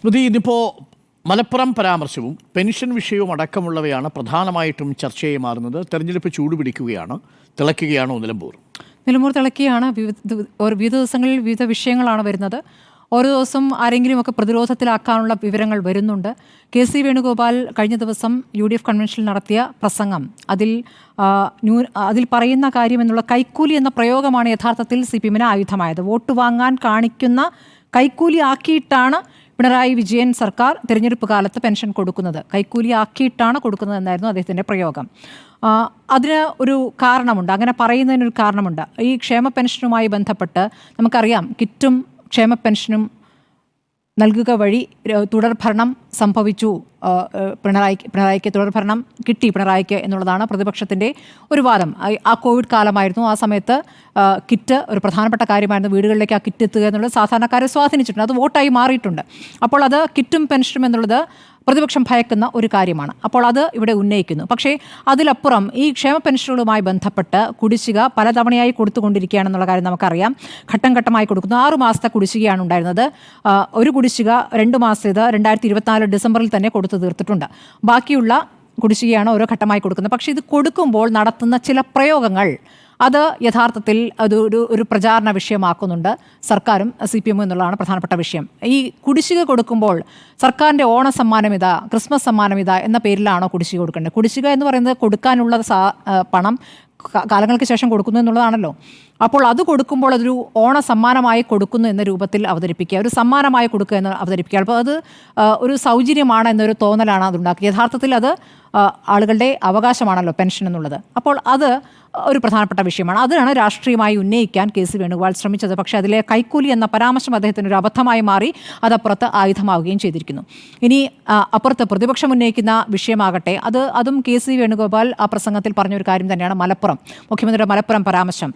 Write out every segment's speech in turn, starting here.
സ്മൃതി ഇതിപ്പോൾ മലപ്പുറം പരാമർശവും പെൻഷൻ വിഷയവും അടക്കമുള്ളവയാണ് പ്രധാനമായിട്ടും ചർച്ചയായി മാറുന്നത്. തെരഞ്ഞെടുപ്പ് ചൂടുപിടിക്കുകയാണ്. തിളയ്ക്കുകയാണോ നിലമ്പൂർ. നിലമ്പൂർ തിളക്കുകയാണ് വിവിധ വിവിധ ദിവസങ്ങളിൽ വിവിധ വിഷയങ്ങളാണ് വരുന്നത്. ഓരോ ദിവസം ആരെങ്കിലുമൊക്കെ പ്രതിരോധത്തിലാക്കാനുള്ള വിവരങ്ങൾ വരുന്നുണ്ട്. കെ സി വേണുഗോപാൽ കഴിഞ്ഞ ദിവസം യു ഡി എഫ് കൺവെൻഷനിൽ നടത്തിയ പ്രസംഗം. അതിൽ ന്യൂ അതിൽ പറയുന്ന കാര്യം എന്നുള്ള കൈക്കൂലി എന്ന പ്രയോഗമാണ് യഥാർത്ഥത്തിൽ സി പി എമ്മിന് ആയുധമായത്. വോട്ട് വാങ്ങാൻ കാണിക്കുന്ന കൈക്കൂലി ആക്കിയിട്ടാണ് പിണറായി വിജയൻ സർക്കാർ തിരഞ്ഞെടുപ്പ് കാലത്ത് പെൻഷൻ കൊടുക്കുന്നത് കൈക്കൂലി ആക്കിയിട്ടാണ് കൊടുക്കുന്നത് എന്നായിരുന്നു അദ്ദേഹത്തിന്റെ പ്രയോഗം അതിന് ഒരു കാരണമുണ്ട് അങ്ങനെ പറയുന്നതിനൊരു കാരണമുണ്ട്. ഈ ക്ഷേമ പെൻഷനുമായി ബന്ധപ്പെട്ട് നമുക്കറിയാം കിറ്റും ക്ഷേമ പെൻഷനും നൽകുക വഴി തുടർഭരണം സംഭവിച്ചു. പിണറായി പിണറായിക്ക് തുടർഭരണം കിട്ടി പിണറായിക്ക് എന്നുള്ളതാണ് പ്രതിപക്ഷത്തിന്റെ ഒരു വാദം. ആ കോവിഡ് കാലമായിരുന്നു. ആ സമയത്ത് കിറ്റ് ഒരു പ്രധാനപ്പെട്ട കാര്യമായിരുന്നു. വീടുകളിലേക്ക് ആ കിറ്റ് എത്തുക എന്നുള്ളത് സാധാരണക്കാരെ സ്വാധീനിച്ചിട്ടുണ്ട്. അത് വോട്ടായി മാറിയിട്ടുണ്ട്. അപ്പോൾ അത് കിറ്റും പെൻഷനും എന്നുള്ളത് പ്രതിപക്ഷം ഭയക്കുന്ന ഒരു കാര്യമാണ്. അപ്പോൾ അത് ഇവിടെ ഉന്നയിക്കുന്നു. പക്ഷേ അതിലപ്പുറം ഈ ക്ഷേമ പെൻഷനുകളുമായി ബന്ധപ്പെട്ട് കുടിശ്ശിക പലതവണയായി കൊടുത്തുകൊണ്ടിരിക്കുകയാണെന്നുള്ള കാര്യം നമുക്കറിയാം. ഘട്ടം ഘട്ടമായി കൊടുക്കുന്നു. ആറു മാസത്തെ കുടിശ്ശികയാണ് ഉണ്ടായിരുന്നത്. ഒരു കുടിശ്ശിക രണ്ട് മാസത്തേത് രണ്ടായിരത്തി ഇരുപത്തിനാല് ഡിസംബറിൽ തന്നെ കൊടുത്തു തീർത്തിട്ടുണ്ട്. ബാക്കിയുള്ള കുടിശ്ശികയാണ് ഓരോ ഘട്ടമായി കൊടുക്കുന്നത്. പക്ഷേ ഇത് കൊടുക്കുമ്പോൾ നടത്തുന്ന ചില പ്രയോഗങ്ങൾ അത് യഥാർത്ഥത്തിൽ അതൊരു ഒരു പ്രചാരണ വിഷയമാക്കുന്നുണ്ട് സർക്കാരും സി പി എമ്മും എന്നുള്ളതാണ് പ്രധാനപ്പെട്ട വിഷയം. ഈ കുടിശ്ശിക കൊടുക്കുമ്പോൾ സർക്കാരിന്റെ ഓണ സമ്മാനം ഇതാ ക്രിസ്മസ് സമ്മാനം ഇതാ എന്ന പേരിലാണോ കുടിശ്ശിക കൊടുക്കേണ്ടത്? കുടിശ്ശിക എന്ന് പറയുന്നത് കൊടുക്കാനുള്ള പണം കാലങ്ങൾക്ക് ശേഷം കൊടുക്കുന്നു എന്നുള്ളതാണല്ലോ. അപ്പോൾ അത് കൊടുക്കുമ്പോൾ അതൊരു ഓണ സമ്മാനമായി കൊടുക്കുന്നു എന്ന രൂപത്തിൽ അവതരിപ്പിക്കുക ഒരു സമ്മാനമായി കൊടുക്കുക എന്ന് അവതരിപ്പിക്കുക. അപ്പോൾ അത് ഒരു സൗജന്യമാണ് എന്നൊരു തോന്നലാണ് അതുണ്ടാക്കുക യഥാർത്ഥത്തിൽ അത് ആളുകളുടെ അവകാശമാണല്ലോ പെൻഷൻ എന്നുള്ളത്. അപ്പോൾ അത് ഒരു പ്രധാനപ്പെട്ട വിഷയമാണ്. അതിനാണ് രാഷ്ട്രീയമായി ഉന്നയിക്കാൻ കെ സി വേണുഗോപാൽ ശ്രമിച്ചത്. പക്ഷേ അതിലെ കൈക്കൂലി എന്ന പരാമർശം അദ്ദേഹത്തിന് ഒരു അബദ്ധമായി മാറി അതപ്പുറത്ത് ആയുധമാവുകയും ചെയ്തിരിക്കുന്നു. ഇനി അപ്പുറത്ത് പ്രതിപക്ഷം ഉന്നയിക്കുന്ന വിഷയമാകട്ടെ അത് അതും കെ സി വേണുഗോപാൽ ആ പ്രസംഗത്തിൽ പറഞ്ഞൊരു കാര്യം തന്നെയാണ് മലപ്പുറം മുഖ്യമന്ത്രിയുടെ മലപ്പുറം പരാമർശം.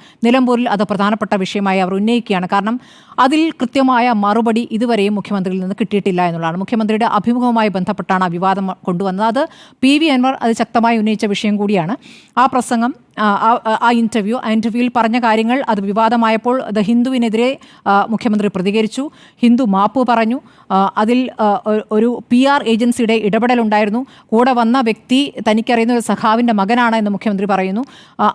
നിലമ്പൂരിൽ അത് പ്രധാനപ്പെട്ട വിഷയമായി അവർ ഉന്നയിക്കുകയാണ്. കാരണം അതിൽ കൃത്യമായ മറുപടി ഇതുവരെയും മുഖ്യമന്ത്രിയിൽ നിന്ന് കിട്ടിയിട്ടില്ല എന്നുള്ളതാണ്. മുഖ്യമന്ത്രിയുടെ അഭിമുഖവുമായി ബന്ധപ്പെട്ടാണ് ആ വിവാദം കൊണ്ടുവന്നത്. അത് പി വി അൻവർ അത് ശക്തമായി ഉന്നയിച്ച വിഷയം കൂടിയാണ്. ആ പ്രസംഗം ആ, ഇന്റർവ്യൂ ആ ഇന്റർവ്യൂവിൽ പറഞ്ഞ കാര്യങ്ങൾ അത് വിവാദമായപ്പോൾ ദ ഹിന്ദുവിനെതിരെ മുഖ്യമന്ത്രി പ്രതികരിച്ചു. ഹിന്ദു മാപ്പ് പറഞ്ഞു. അതിൽ ഒരു പി ആർ ഏജൻസിയുടെ ഇടപെടലുണ്ടായിരുന്നു. കൂടെ വന്ന വ്യക്തി തനിക്കറിയുന്ന ഒരു സഖാവിന്റെ മകനാണ് എന്ന് മുഖ്യമന്ത്രി പറയുന്നു.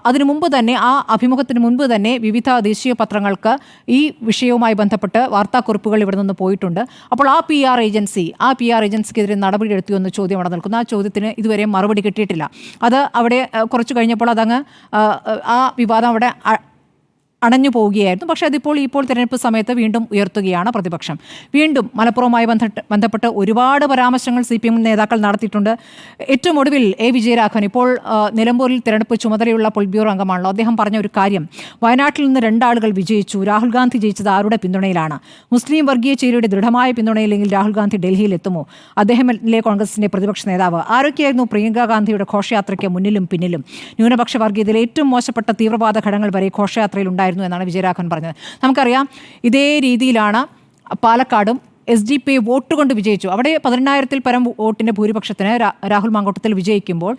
അതിനു മുമ്പ് തന്നെ ആ അഭിമുഖത്തിന് മുൻപ് തന്നെ വിവിധ ദേശീയ പത്രങ്ങൾക്ക് ഈ വിഷയവുമായി ബന്ധപ്പെട്ട് വാർത്താക്കുറിപ്പുകൾ ഇവിടെ നിന്ന് പോയിട്ടുണ്ട്. അപ്പോൾ ആ പി ആർ ഏജൻസി ആ പി ആർ ഏജൻസിക്കെതിരെ നടപടി എടുത്തു എന്ന ചോദ്യം അവിടെ നിൽക്കുന്നു. ആ ചോദ്യത്തിന് ഇതുവരെ മറുപടി കിട്ടിയിട്ടില്ല. അത് അവിടെ കുറച്ച് കഴിഞ്ഞപ്പോൾ അതങ്ങ് ആ, വിവാദം അവിടെ അടഞ്ഞു പോവുകയായിരുന്നു. പക്ഷേ അതിപ്പോൾ ഇപ്പോൾ തിരഞ്ഞെടുപ്പ് സമയത്ത് വീണ്ടും ഉയർത്തുകയാണ് പ്രതിപക്ഷം. വീണ്ടും മലപ്പുറവുമായി ബന്ധപ്പെട്ട് ഒരുപാട് പരാമർശങ്ങൾ സി പി എം നേതാക്കൾ നടത്തിയിട്ടുണ്ട്. ഏറ്റവും ഒടുവിൽ എ വിജയരാഘവൻ ഇപ്പോൾ നിലമ്പൂരിൽ തിരഞ്ഞെടുപ്പ് ചുമതലയുള്ള പൊളിറ്റ് ബ്യൂറോ അംഗമാണല്ലോ. അദ്ദേഹം പറഞ്ഞ ഒരു കാര്യം വയനാട്ടിൽ നിന്ന് രണ്ടാളുകൾ വിജയിച്ചു. രാഹുൽ ഗാന്ധി ജയിച്ചത് ആരുടെ പിന്തുണയിലാണ്? മുസ്ലിം വർഗീയ ചേരിയുടെ ദൃഢമായ പിന്തുണയില്ലെങ്കിൽ രാഹുൽ ഗാന്ധി ഡൽഹിയിൽ എത്തുമോ? അദ്ദേഹമിലെ കോൺഗ്രസിന്റെ പ്രതിപക്ഷ നേതാവ്. ആരൊക്കെയായിരുന്നു പ്രിയങ്ക ഗാന്ധിയുടെ ഘോഷയാത്രയ്ക്ക് മുന്നിലും പിന്നിലും? ന്യൂനപക്ഷ വർഗീയതയിലെ ഏറ്റവും മോശപ്പെട്ട തീവ്രവാദ ഘടകങ്ങൾ വരെ ഘോഷയാത്രയിൽ ഉണ്ടായിരുന്നു. എന്നാണ് വിജയരാഘവൻ പറഞ്ഞത്. നമുക്കറിയാം ഇതേ രീതിയിലാണ് പാലക്കാടും എസ് ഡി പി വോട്ട് കൊണ്ട് വിജയിച്ചു. അവിടെ പതിനെണ്ണായിരത്തിൽ പരം വോട്ടിന്റെ ഭൂരിപക്ഷത്തിന് രാഹുൽ മാങ്കോട്ടത്തിൽ വിജയിക്കുമ്പോൾ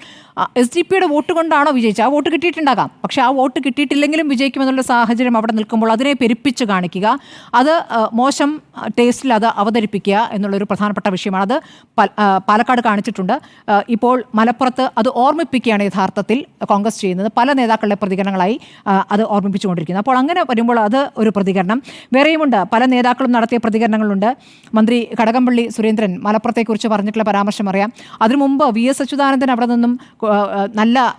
എസ് ഡി പിയുടെ വോട്ട് കൊണ്ടാണോ വിജയിച്ചത്? ആ വോട്ട് കിട്ടിയിട്ടുണ്ടാകാം. പക്ഷേ ആ വോട്ട് കിട്ടിയിട്ടില്ലെങ്കിലും വിജയിക്കുമെന്നുള്ള സാഹചര്യം അവിടെ നിൽക്കുമ്പോൾ അതിനെ പെരുപ്പിച്ച് കാണിക്കുക അത് മോശം ടേസ്റ്റിൽ അത് അവതരിപ്പിക്കുക എന്നുള്ളൊരു പ്രധാനപ്പെട്ട വിഷയമാണ്. അത് പാലക്കാട് കാണിച്ചിട്ടുണ്ട്. ഇപ്പോൾ മലപ്പുറത്ത് അത് ഓർമ്മിപ്പിക്കുകയാണ് യഥാർത്ഥത്തിൽ കോൺഗ്രസ് ചെയ്യുന്നത്. പല നേതാക്കളുടെ പ്രതികരണങ്ങളായി അത് ഓർമ്മിപ്പിച്ചുകൊണ്ടിരിക്കുന്നത് അപ്പോൾ അങ്ങനെ വരുമ്പോൾ അത് ഒരു പ്രതികരണം. വേറെയുമുണ്ട്. പല നേതാക്കളും നടത്തിയ പ്രതികരണങ്ങളുണ്ട്. മന്ത്രി കടകംപള്ളി സുരേന്ദ്രൻ മലപ്പുറത്തെക്കുറിച്ച് പറഞ്ഞിട്ടുള്ള പരാമർശം അറിയാം. അതിനു മുമ്പ് വി എസ് അച്യുതാനന്ദൻ അവിടെ നിന്നും നല്ല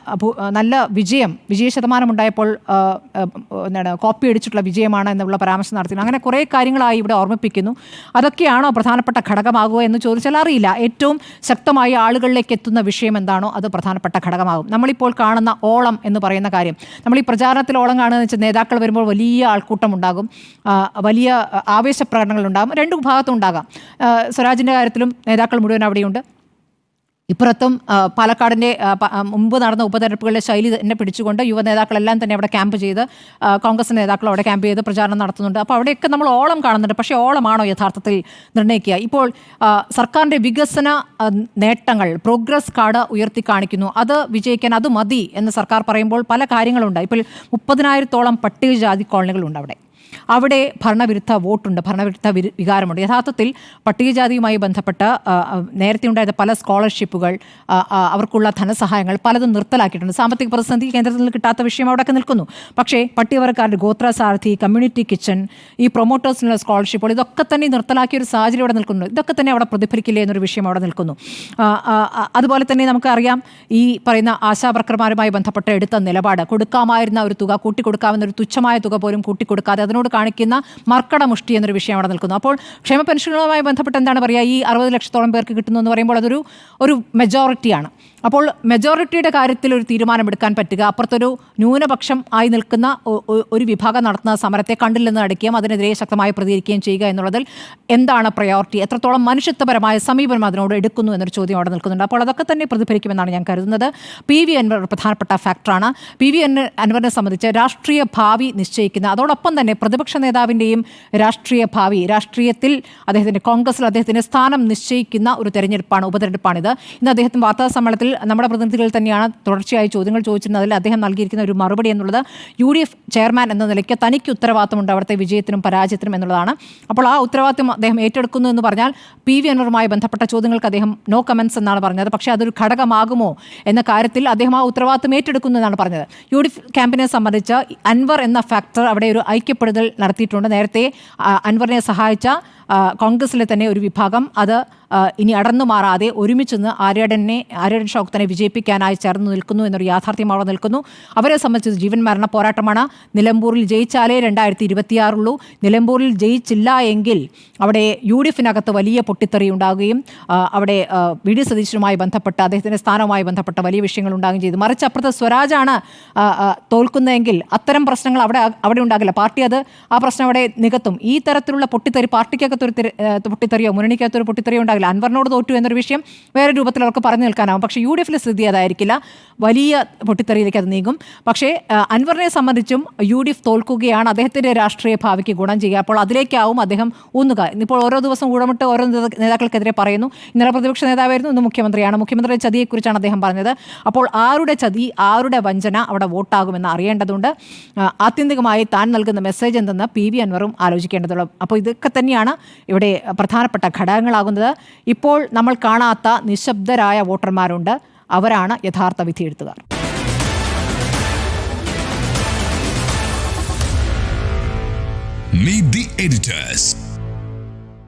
നല്ല വിജയം വിജയ ശതമാനം ഉണ്ടായപ്പോൾ ആ, ആ, എന്താണ് കോപ്പി അടിച്ചിട്ടുള്ള വിജയമാണ് എന്നുള്ള പരാമർശം നടത്തി അങ്ങനെ കുറേ കാര്യങ്ങളായി ഇവിടെ ഓർമ്മിപ്പിക്കുന്നു. അതൊക്കെയാണോ പ്രധാനപ്പെട്ട ഘടകമാകുക എന്ന് ചോദിച്ചാൽ അറിയില്ല. ഏറ്റവും ശക്തമായി ആളുകളിലേക്ക് എത്തുന്ന വിഷയം എന്താണോ അത് പ്രധാനപ്പെട്ട ഘടകമാകും. നമ്മളിപ്പോൾ കാണുന്ന ഓളം എന്ന് പറയുന്ന കാര്യം നമ്മൾ ഈ പ്രചാരണത്തിൽ ഓളം കാണുക വെച്ചാൽ നേതാക്കൾ വരുമ്പോൾ വലിയ ആൾക്കൂട്ടം ഉണ്ടാകും. വലിയ ആവേശ പ്രകടനങ്ങൾ ഉണ്ടാകും. രണ്ടു ഭാഗത്തും ഉണ്ടാകാം ആ, സ്വരാജിന്റെ കാര്യത്തിലും നേതാക്കൾ മുഴുവൻ അവിടെയുണ്ട്. ഇപ്പുറത്തും പാലക്കാടിന്റെ മുമ്പ് നടന്ന ഉപതെരഞ്ഞെടുപ്പുകളിലെ ശൈലി തന്നെ പിടിച്ചുകൊണ്ട് യുവ നേതാക്കളെല്ലാം തന്നെ അവിടെ ക്യാമ്പ് ചെയ്ത് കോൺഗ്രസ് നേതാക്കൾ അവിടെ ക്യാമ്പ് ചെയ്ത് പ്രചാരണം നടത്തുന്നുണ്ട്. അപ്പോൾ അവിടെയൊക്കെ നമ്മൾ ഓളം കാണുന്നുണ്ട്. പക്ഷേ ഓളമാണോ യഥാർത്ഥത്തിൽ നിർണയിക്കുക? ഇപ്പോൾ സർക്കാരിന്റെ വികസന നേട്ടങ്ങൾ പ്രോഗ്രസ് കാർഡ് ഉയർത്തി കാണിക്കുന്നു. അത് വിജയിക്കാൻ അത് മതി എന്ന് സർക്കാർ പറയുമ്പോൾ പല കാര്യങ്ങളുണ്ട്. ഇപ്പോൾ മുപ്പതിനായിരത്തോളം പട്ടികജാതി കോളനികളുണ്ട് അവിടെ. അവിടെ ഭരണവിരുദ്ധ വോട്ടുണ്ട് ഭരണവിരുദ്ധ വിരു- വികാരമുണ്ട്. യഥാർത്ഥത്തിൽ പട്ടികജാതിയുമായി ബന്ധപ്പെട്ട നേരത്തെ ഉണ്ടായത് പല സ്കോളർഷിപ്പുകൾ അവർക്കുള്ള ധനസഹായങ്ങൾ പലതും നിർത്തലാക്കിയിട്ടുണ്ട്. സാമ്പത്തിക പ്രതിസന്ധി കേന്ദ്രത്തിൽ നിന്ന് കിട്ടാത്ത വിഷയം അവിടെയൊക്കെ നിൽക്കുന്നു. പക്ഷേ പട്ടികവർക്കാരുടെ ഗോത്ര സാരഥി കമ്മ്യൂണിറ്റി കിച്ചൺ ഈ പ്രൊമോട്ടേഴ്സിനുള്ള സ്കോളർഷിപ്പുകൾ ഇതൊക്കെ തന്നെ നിർത്തലാക്കിയ ഒരു സാഹചര്യം അവിടെ നിൽക്കുന്നു. ഇതൊക്കെ തന്നെ അവിടെ പ്രതിഫലിക്കില്ലേ എന്നൊരു വിഷയം അവിടെ നിൽക്കുന്നു. അതുപോലെ തന്നെ നമുക്കറിയാം ഈ പറയുന്ന ആശാവർക്കർമാരുമായി ബന്ധപ്പെട്ട് എടുത്ത നിലപാട് കൊടുക്കാമായിരുന്ന ഒരു തുക കൂട്ടിക്കൊടുക്കാവുന്ന ഒരു തുച്ഛമായ തുക പോലും കൂട്ടിക്കൊടുക്കാതെ അതിനോട് കാണിക്കുന്ന മർക്കട മുഷ്ടി എന്നൊരു വിഷയം അവിടെ നിൽക്കുന്നു. അപ്പോൾ ക്ഷേമ പെൻഷനുകളുമായി ബന്ധപ്പെട്ട് എന്താണ് പറയുക? ഈ അറുപത് ലക്ഷത്തോളം പേർക്ക് കിട്ടുന്നു എന്ന് പറയുമ്പോൾ അതൊരു ഒരു മെജോറിറ്റിയാണ് അപ്പോൾ മെജോറിറ്റിയുടെ കാര്യത്തിൽ ഒരു തീരുമാനമെടുക്കാൻ പറ്റുക. അപ്പുറത്തൊരു ന്യൂനപക്ഷം ആയി നിൽക്കുന്ന ഒരു വിഭാഗം നടത്തുന്ന സമരത്തെ കണ്ടില്ലെന്ന് അടിക്കുകയും അതിനെതിരെ ശക്തമായി പ്രതികരിക്കുകയും ചെയ്യുക എന്നുള്ളതിൽ എന്താണ് പ്രയോറിറ്റി എത്രത്തോളം മനുഷ്യത്വപരമായ സമീപനം അതിനോട് എടുക്കുന്നു എന്നൊരു ചോദ്യം അവിടെ നിൽക്കുന്നുണ്ട്. അപ്പോൾ അതൊക്കെ തന്നെ പ്രതിഫലിക്കുമെന്നാണ് ഞാൻ കരുതുന്നത്. പി വി അൻവർ പ്രധാനപ്പെട്ട ഫാക്ടറാണ് പി വി അൻവറിനെ സംബന്ധിച്ച് രാഷ്ട്രീയ ഭാവി നിശ്ചയിക്കുന്ന അതോടൊപ്പം തന്നെ പ്രതിപക്ഷ നേതാവിന്റെയും രാഷ്ട്രീയ ഭാവി രാഷ്ട്രീയത്തിൽ അദ്ദേഹത്തിന്റെ കോൺഗ്രസിൽ അദ്ദേഹത്തിന്റെ സ്ഥാനം നിശ്ചയിക്കുന്ന ഒരു തെരഞ്ഞെടുപ്പാണ് ഉപതെരഞ്ഞെടുപ്പാണിത്. ഇന്ന് അദ്ദേഹത്തിന് വാർത്താ സമ്മേളനത്തിൽ നമ്മുടെ പ്രതിനിധികൾ തന്നെയാണ് തുടർച്ചയായി ചോദ്യങ്ങൾ ചോദിച്ചിരുന്നത്. അതിൽ അദ്ദേഹം നൽകിയിരിക്കുന്ന ഒരു മറുപടി എന്നുള്ളത് യു ഡി എഫ് ചെയർമാൻ എന്ന നിലയ്ക്ക് തനിക്ക് ഉത്തരവാദിത്തമുണ്ട് അവിടുത്തെ വിജയത്തിനും പരാജയത്തിനും എന്നുള്ളതാണ്. അപ്പോൾ ആ ഉത്തരവാദിത്വം അദ്ദേഹം ഏറ്റെടുക്കുന്നു എന്ന് പറഞ്ഞാൽ പി വി അൻവറുമായി ബന്ധപ്പെട്ട ചോദ്യങ്ങൾക്ക് അദ്ദേഹം നോ കമൻസ് എന്നാണ് പറഞ്ഞത്. പക്ഷേ അതൊരു ഘടകമാകുമോ എന്ന കാര്യത്തിൽ അദ്ദേഹം ആ ഉത്തരവാദിത്വം ഏറ്റെടുക്കുന്നു എന്നാണ് പറഞ്ഞത്. യു ഡി എഫ് ക്യാമ്പിനെ സംബന്ധിച്ച് അൻവർ എന്ന ഫാക്ടർ അവിടെ ഒരു നടത്തിയിട്ടുണ്ട്. നേരത്തെ അൻവറിനെ സഹായിച്ച കോൺഗ്രസിലെ തന്നെ ഒരു വിഭാഗം. അത് ഇനി അടർന്നു മാറാതെ ഒരുമിച്ചെന്ന് ആര്യടനെ ആര്യടൻ ഷൗക്കത്തിനെ വിജയിപ്പിക്കാനായി ചേർന്ന് നിൽക്കുന്നു എന്നൊരു യാഥാർത്ഥ്യം അവിടെ നിൽക്കുന്നു. അവരെ സംബന്ധിച്ച് ജീവൻ മരണ പോരാട്ടമാണ്. നിലമ്പൂരിൽ ജയിച്ചാലേ രണ്ടായിരത്തി ഇരുപത്തിയാറുള്ളൂ നിലമ്പൂരിൽ ജയിച്ചില്ല എങ്കിൽ അവിടെ യു ഡി എഫിനകത്ത് വലിയ പൊട്ടിത്തെറി ഉണ്ടാകുകയും അവിടെ വി ഡി സതീശനുമായി ബന്ധപ്പെട്ട് അദ്ദേഹത്തിന്റെ സ്ഥാനവുമായി ബന്ധപ്പെട്ട വലിയ വിഷയങ്ങൾ ഉണ്ടാകുകയും ചെയ്തു. മറിച്ച് അപ്പുറത്ത് സ്വരാജാണ് തോൽക്കുന്നതെങ്കിൽ അത്തരം പ്രശ്നങ്ങൾ അവിടെ അവിടെ ഉണ്ടാകില്ല. പാർട്ടി അത് ആ പ്രശ്നം അവിടെ നികത്തും. ഈ തരത്തിലുള്ള പൊട്ടിത്തെറി പാർട്ടിക്കകത്തൊരു പൊട്ടിത്തെറിയോ മുന്നണിക്കകത്തൊരു പൊട്ടിത്തെറിയോ അൻവറിനോട് തോറ്റു എന്നൊരു വിഷയം വേറെ രൂപത്തിൽ അവർക്ക് പറഞ്ഞു നിൽക്കാനാവും. പക്ഷേ യു ഡി എഫിലെ സ്ഥിതി അതായിരിക്കില്ല. വലിയ പൊട്ടിത്തെറിയിലേക്ക് അത് നീങ്ങും. പക്ഷേ അൻവറിനെ സംബന്ധിച്ചും യു ഡി എഫ് തോൽക്കുകയാണ് അദ്ദേഹത്തിന്റെ രാഷ്ട്രീയ ഭാവിക്ക് ഗുണം ചെയ്യുക. അപ്പോൾ അതിലേക്കാവും അദ്ദേഹം ഊന്നുക. ഇന്നിപ്പോൾ ഓരോ ദിവസം ഊടമിട്ട് ഓരോ നേതാക്കൾക്കെതിരെ പറയുന്നു. ഇന്നലെ പ്രതിപക്ഷ നേതാവായിരുന്നു ഇന്ന് മുഖ്യമന്ത്രിയാണ്. മുഖ്യമന്ത്രിയുടെ ചതിയെക്കുറിച്ചാണ് അദ്ദേഹം പറഞ്ഞത്. അപ്പോൾ ആരുടെ ചതി ആരുടെ വഞ്ചന അവിടെ വോട്ടാകുമെന്ന് അറിയേണ്ടതുണ്ട്. ആത്യന്തികമായി താൻ നൽകുന്ന മെസ്സേജ് എന്തെന്ന് പി വി അൻവറും ആലോചിക്കേണ്ടതുള്ളൂ അപ്പോൾ ഇതൊക്കെ തന്നെയാണ് ഇവിടെ പ്രധാനപ്പെട്ട ഘടകങ്ങളാകുന്നത്. ഇപ്പോൾ നമ്മൾ കാണാത്ത നിശബ്ദരായ വോട്ടർമാരുണ്ട് അവരാണ് യഥാർത്ഥ വിധിയെഴുത്തുകാർ Meet the editors.